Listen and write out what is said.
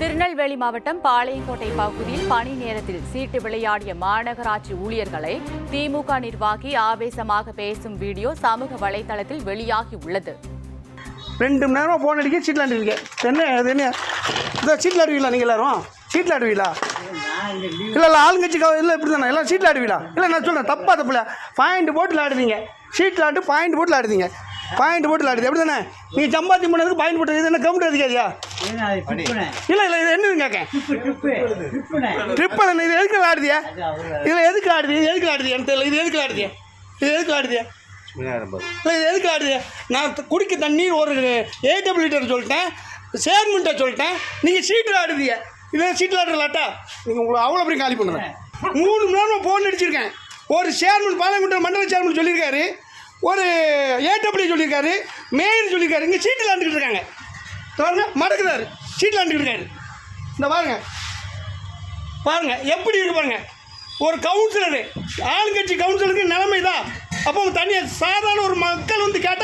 திருநெல்வேலி மாவட்டம் பாளையங்கோட்டை பகுதியில் பணி நேரத்தில் சீட்டு விளையாடிய மாநகராட்சி ஊழியர்களை திமுக நிர்வாகி ஆவேசமாக பேசும் வீடியோ சமூக வலைதளத்தில் வெளியாகி உள்ளது. ரெண்டு மணி நேரமாக ஃபோன் அடிக்க சீட்டில் ஆடுவீங்க என்ன அது என்ன? இந்த சீட்டில் ஆடுவீங்களா நீங்கள் எல்லாரும்? சீட்டில் ஆடுவீங்களா இல்லை இல்லை ஆளுங்கட்சி இல்லை இப்படி தானே எல்லாம் சீட்டில் ஆடுவீங்களா இல்லை நான் சொல்கிறேன் தப்பா தப்பில்ல பாயிண்ட் போட்டில் ஆடுவீங்க. சீட்டில் ஆட்டு பாயிண்ட் போட்டில் ஆடுவீங்க. பாயிண்ட் போட்டில் ஆடுது எப்படி தானே நீங்கள் சம்பாத்தி பண்ணதுக்கு பாயிண்ட் போட்டு இது என்ன கவுண்ட் அதிகாரியா இல்லை இல்லை இது என்னன்னு கேட்கேன். ட்ரிப்பிள் என்ன இது எதுக்கு ஆடுதியா இதில் எதுக்கு ஆடுது இது எதுக்கு ஆடுது எனக்கு தெரியல. இது எதுக்கு ஆடுதியா இது எதுக்கு ஆடுதியா இல்லை இது எதுக்கு ஆடுது நான் குடிக்க தண்ணி ஒரு ஏடபிள் லிட்டர் சொல்லிட்டேன். சேர்மெண்ட்டை சொல்லிட்டேன். நீங்கள் சீட்டில் ஆடுதிய இதே சீட்டில் ஆடுறலாட்டா நீங்கள் உங்களை அவ்வளோ பெரிய காலி பண்ணுறேன். மூணு மணி நேரம் ஃபோன் அடிச்சிருக்கேன். ஒரு சேர்மன் பாளையங்குட்டம் மண்டல சேர்மன் சொல்லியிருக்காரு. ஒரு ஏடபிள்யூ சொல்லியிருக்காரு மேயர் சொல்லியிருக்காரு. இங்கே சீட்டில் ஆண்டுக்கிட்டு இருக்காங்க. பாருங்க மடக்குறாரு. சீட்டில் ஆண்டுக்கிட்டு இருக்காரு. இந்த பாருங்க. பாருங்க எப்படி இருக்கு பாருங்க. ஒரு கவுன்சிலரு ஆளுங்கட்சி கவுன்சிலருக்கு நிலைமை தான் அப்போ தனியாக சாதாரண ஒரு மக்கள் வந்து கேட்டால்